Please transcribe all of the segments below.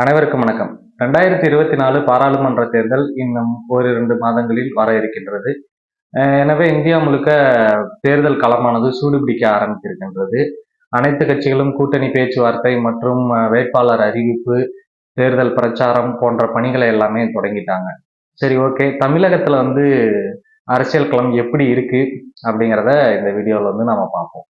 அனைவருக்கும் வணக்கம். ரெண்டாயிரத்தி இருபத்தி நாலு பாராளுமன்ற தேர்தல் இன்னும் ஓரிரண்டு மாதங்களில் வர இருக்கின்றது. எனவே இந்தியா முழுக்க தேர்தல் களமானது சூடுபிடிக்க ஆரம்பித்திருக்கின்றது. அனைத்து கட்சிகளும் கூட்டணி பேச்சுவார்த்தை மற்றும் வேட்பாளர் அறிவிப்பு தேர்தல் பிரச்சாரம் போன்ற பணிகளை எல்லாமே தொடங்கிட்டாங்க. சரி ஓகே. தமிழகத்துல வந்து அரசியல் களம் எப்படி இருக்கு அப்படிங்கிறத இந்த வீடியோவில் வந்து நாம பார்ப்போம்.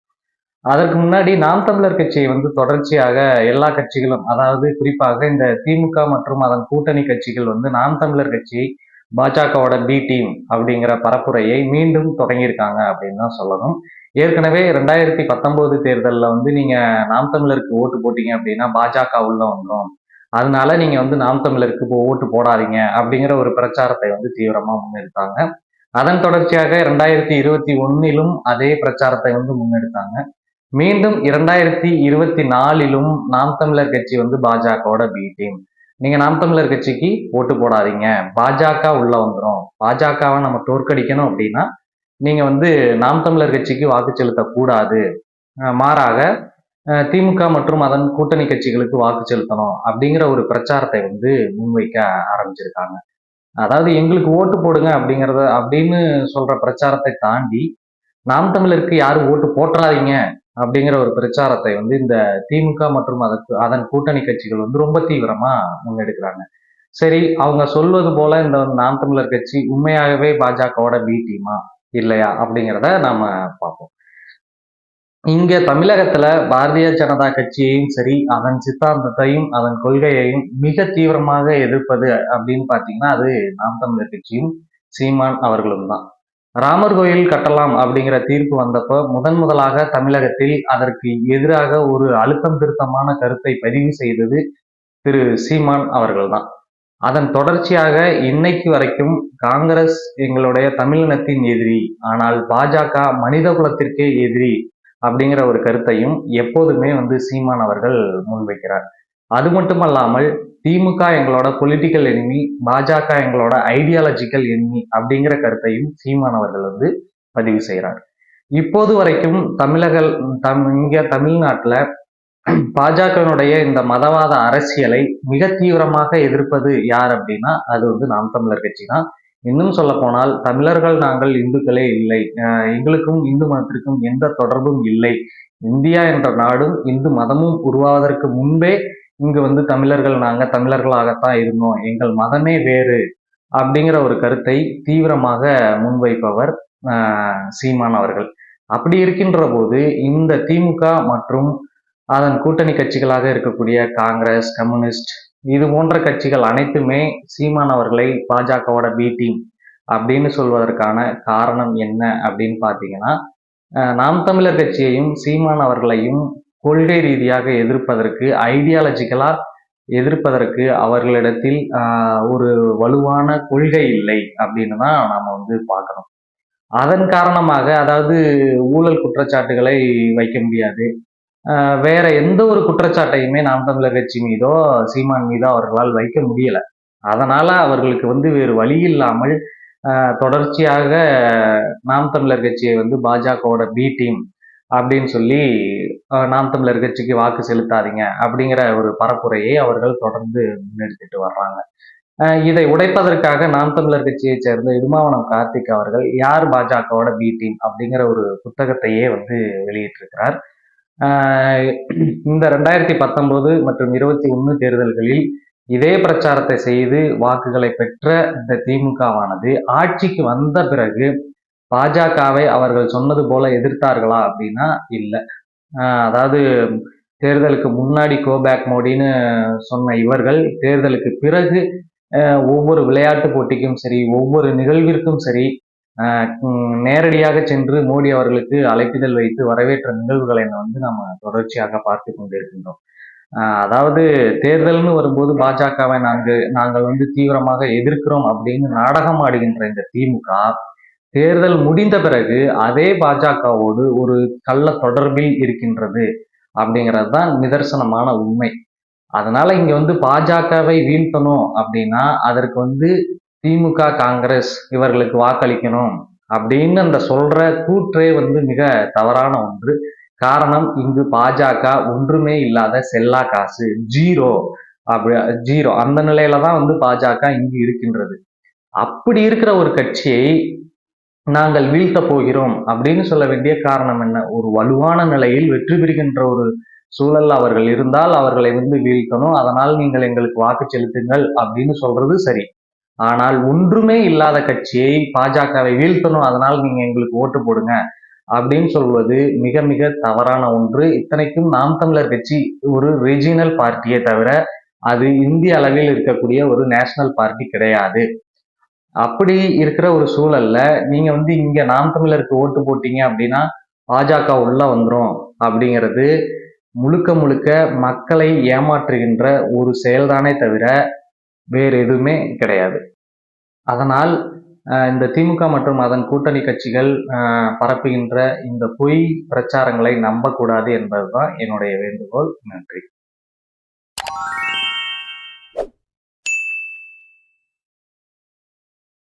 அதற்கு முன்னாடி நாம் தமிழர் கட்சியை வந்து தொடர்ச்சியாக எல்லா கட்சிகளும் அதாவது குறிப்பாக இந்த திமுக மற்றும் அதன் கூட்டணி கட்சிகள் வந்து நாம் தமிழர் கட்சி பாஜகவோட பி டீம் அப்படிங்கிற பரப்புரையை மீண்டும் தொடங்கியிருக்காங்க அப்படின்னு தான் சொல்லணும். ஏற்கனவே ரெண்டாயிரத்தி பத்தொன்பது தேர்தலில் வந்து நீங்க நாம் தமிழருக்கு ஓட்டு போட்டீங்க அப்படின்னா பாஜக உள்ள வந்துடும் அதனால நீங்க வந்து நாம் தமிழருக்கு இப்போ ஓட்டு போடாதீங்க அப்படிங்கிற ஒரு பிரச்சாரத்தை வந்து தீவிரமா முன்னெடுத்தாங்க. அதன் தொடர்ச்சியாக ரெண்டாயிரத்தி இருபத்தி ஒன்னிலும் அதே பிரச்சாரத்தை வந்து முன்னெடுத்தாங்க. மீண்டும் இரண்டாயிரத்தி இருபத்தி நாலிலும் நாம் தமிழர் கட்சி வந்து பாஜகவோட பி டீம் நீங்க நாம் தமிழர் கட்சிக்கு ஓட்டு போடாதீங்க. பாஜக உள்ள வந்துடும் பாஜகவை நம்ம தோற்கடிக்கணும் அப்படின்னா நீங்க வந்து நாம் தமிழர் கட்சிக்கு வாக்கு செலுத்தக்கூடாது. மாறாக திமுக மற்றும் அதன் கூட்டணி கட்சிகளுக்கு வாக்கு செலுத்தணும் அப்படிங்கிற ஒரு பிரச்சாரத்தை வந்து முன்வைக்க ஆரம்பிச்சிருக்காங்க. அதாவது எங்களுக்கு ஓட்டு போடுங்க அப்படிங்கிறத அப்படின்னு சொல்ற பிரச்சாரத்தை தாண்டி நாம் தமிழருக்கு யாரும் ஓட்டு போட்டுறாதீங்க அப்படிங்கிற ஒரு பிரச்சாரத்தை வந்து இந்த திமுக மற்றும் அதற்கு அதன் கூட்டணி கட்சிகள் வந்து ரொம்ப தீவிரமா முன்னெடுக்கிறாங்க. சரி அவங்க சொல்வது போல இந்த நாம் தமிழர் கட்சி உண்மையாகவே பாஜகவோட பி டீமா இல்லையா அப்படிங்கிறத நாம பார்ப்போம். இங்க தமிழகத்துல பாரதிய ஜனதா கட்சியையும் சரி அதன் சித்தாந்தத்தையும் அதன் கொள்கையையும் மிக தீவிரமாக எதிர்ப்பது அப்படின்னு பாத்தீங்கன்னா அது நாம் தமிழர் கட்சியும் சீமான் அவர்களும் தான். ராமர் கோயில் கட்டலாம் அப்படிங்கிற தீர்ப்பு வந்தப்ப முதன் முதலாக தமிழகத்தில் அதற்கு எதிராக ஒரு அழுத்தம் திருத்தமான கருத்தை பதிவு செய்தது திரு சீமான் அவர்கள்தான். அதன் தொடர்ச்சியாக இன்னைக்கு வரைக்கும் காங்கிரஸ் எங்களுடைய தமிழினத்தின் எதிரி ஆனால் பாஜக மனித குலத்திற்கே எதிரி அப்படிங்கிற ஒரு கருத்தையும் எப்போதுமே வந்து சீமான் அவர்கள் முன்வைக்கிறார். அது மட்டுமல்லாமல் திமுக எங்களோட பொலிட்டிக்கல் எனிமி பாஜக எங்களோட ஐடியாலஜிக்கல் எனிமி அப்படிங்கிற கருத்தையும் சீமான் அவர்கள் வந்து பதிவு செய்கிறார் இப்போது வரைக்கும் தமிழக தம் இங்க தமிழ்நாட்டுல பாஜகவினுடைய இந்த மதவாத அரசியலை மிக தீவிரமாக எதிர்ப்பது யார் அப்படின்னா அது வந்து நாம் தமிழர் கட்சி தான் இன்னும் சொல்ல போனால் தமிழர்கள் நாங்கள் இந்துக்களே இல்லை. அஹ் எங்களுக்கும் இந்து மதத்திற்கும் எந்த தொடர்பும் இல்லை. இந்தியா என்ற நாடும் இந்து மதமும் உருவாவதற்கு முன்பே இங்கு வந்து தமிழர்கள் நாங்கள் தமிழர்களாகத்தான் இருந்தோம். எங்கள் மதமே வேறு அப்படிங்கிற ஒரு கருத்தை தீவிரமாக முன்வைப்பவர் சீமான் அவர்கள். அப்படி இருக்கின்ற போது இந்த திமுக மற்றும் அதன் கூட்டணி கட்சிகளாக இருக்கக்கூடிய காங்கிரஸ் கம்யூனிஸ்ட் இது போன்ற கட்சிகள் அனைத்துமே சீமான் அவர்களை பாஜகவோட பி டீம் அப்படின்னு சொல்வதற்கான காரணம் என்ன அப்படின்னு பார்த்தீங்கன்னா நாம் தமிழர் கட்சியையும் சீமான் அவர்களையும் கொள்கை ரீதியாக எதிர்ப்பதற்கு ஐடியாலஜிக்கலா எதிர்ப்பதற்கு அவர்களிடத்தில் ஒரு வலுவான கொள்கை இல்லை அப்படின்னு தான் நாம் வந்து பார்க்கணும் அதன் காரணமாக அதாவது ஊழல் குற்றச்சாட்டுகளை வைக்க முடியாது. வேற எந்த ஒரு குற்றச்சாட்டையுமே நாம் தமிழர் கட்சி மீதோ சீமான் மீதோ அவர்களால் வைக்க முடியல. அதனால அவர்களுக்கு வந்து வேறு வழி இல்லாமல் தொடர்ச்சியாக நாம் தமிழர் கட்சியை வந்து பாஜகவோட பி டீம் அப்படின்னு சொல்லி ஆஹ் நாம் தமிழர் கட்சிக்கு வாக்கு செலுத்தாதீங்க அப்படிங்கிற ஒரு பரப்புரையை அவர்கள் தொடர்ந்து முன்னெடுத்துட்டு வர்றாங்க. இதை உடைப்பதற்காக நாம் தமிழர் கட்சியை சேர்ந்த இடுமாவனம் கார்த்திக் அவர்கள் யார் பாஜகவோட பி டீம் அப்படிங்கிற ஒரு புத்தகத்தையே வந்து வெளியிட்டிருக்கிறார். இந்த ரெண்டாயிரத்தி பத்தொன்பது மற்றும் இருபத்தி ஒன்று தேர்தல்களில் இதே பிரச்சாரத்தை செய்து வாக்குகளை பெற்ற இந்த திமுகவானது ஆட்சிக்கு வந்த பிறகு பாஜகவை அவர்கள் சொன்னது போல எதிர்த்தார்களா அப்படின்னா இல்லை. அதாவது தேர்தலுக்கு முன்னாடி கோபேக் மோடின்னு சொன்ன இவர்கள் தேர்தலுக்கு பிறகு ஒவ்வொரு விளையாட்டு போட்டிக்கும் சரி ஒவ்வொரு நிகழ்விற்கும் சரி நேரடியாக சென்று மோடி அவர்களுக்கு அழைப்பிதழ் வைத்து வரவேற்ற நிகழ்வுகளை வந்து நம்ம தொடர்ச்சியாக பார்த்து கொண்டிருக்கின்றோம். அதாவது தேர்தல்னு வரும்போது பாஜகவை நாங்கள் நாங்கள் வந்து தீவிரமாக எதிர்க்கிறோம் அப்படின்னு நாடகம் ஆடுகின்ற இந்த திமுக தேர்தல் முடிந்த பிறகு அதே பாஜகவோடு ஒரு கள்ள தொடர்பில் இருக்கின்றது அப்படிங்கிறது தான் நிதர்சனமான உண்மை. அதனால இங்க வந்து பாஜகவை வீழ்த்தணும் அப்படின்னா அதற்கு வந்து திமுக காங்கிரஸ் இவர்களுக்கு வாக்களிக்கணும் அப்படின்னு அந்த சொல்ற கூற்றே வந்து மிக தவறான ஒன்று. காரணம் இங்கு பாஜக ஒன்றுமே இல்லாத செல்லா காசு ஜீரோ அப்படி ஜீரோ அந்த நிலையில தான் வந்து பாஜக இங்கு இருக்கின்றது. அப்படி இருக்கிற ஒரு கட்சியை நாங்கள் வீழ்த்த போகிறோம் அப்படின்னு சொல்ல வேண்டிய காரணம் என்ன? ஒரு வலுவான நிலையில் வெற்றி பெறுகின்ற ஒரு சூழல் அவர்கள் இருந்தால் அவர்களை வந்து வீழ்த்தணும். அதனால் நீங்கள் எங்களுக்கு வாக்கு செலுத்துங்கள் அப்படின்னு சொல்றது சரி. ஆனால் ஒன்றுமே இல்லாத கட்சியை பாஜகவை வீழ்த்தணும். அதனால் நீங்க எங்களுக்கு ஓட்டு போடுங்க அப்படின்னு சொல்வது மிக மிக தவறான ஒன்று. இத்தனைக்கும் நாம் தமிழர் கட்சி ஒரு ரீஜினல் பார்ட்டியை தவிர அது இந்திய அளவில் இருக்கக்கூடிய ஒரு நேஷனல் பார்ட்டி கிடையாது. அப்படி இருக்கிற ஒரு சூழல்ல நீங்க வந்து இங்க நாம் தமிழருக்கு ஓட்டு போட்டீங்க அப்படின்னா பாஜக உள்ள வந்துடும் அப்படிங்கிறது முழுக்க முழுக்க மக்களை ஏமாற்றுகின்ற ஒரு செயல்தானே தவிர வேறு எதுவுமே கிடையாது. அதனால் இந்த திமுக மற்றும் அதன் கூட்டணி கட்சிகள் பரப்புகின்ற இந்த பொய் பிரச்சாரங்களை நம்பக்கூடாது என்பதுதான் என்னுடைய வேண்டுகோள். நன்றி.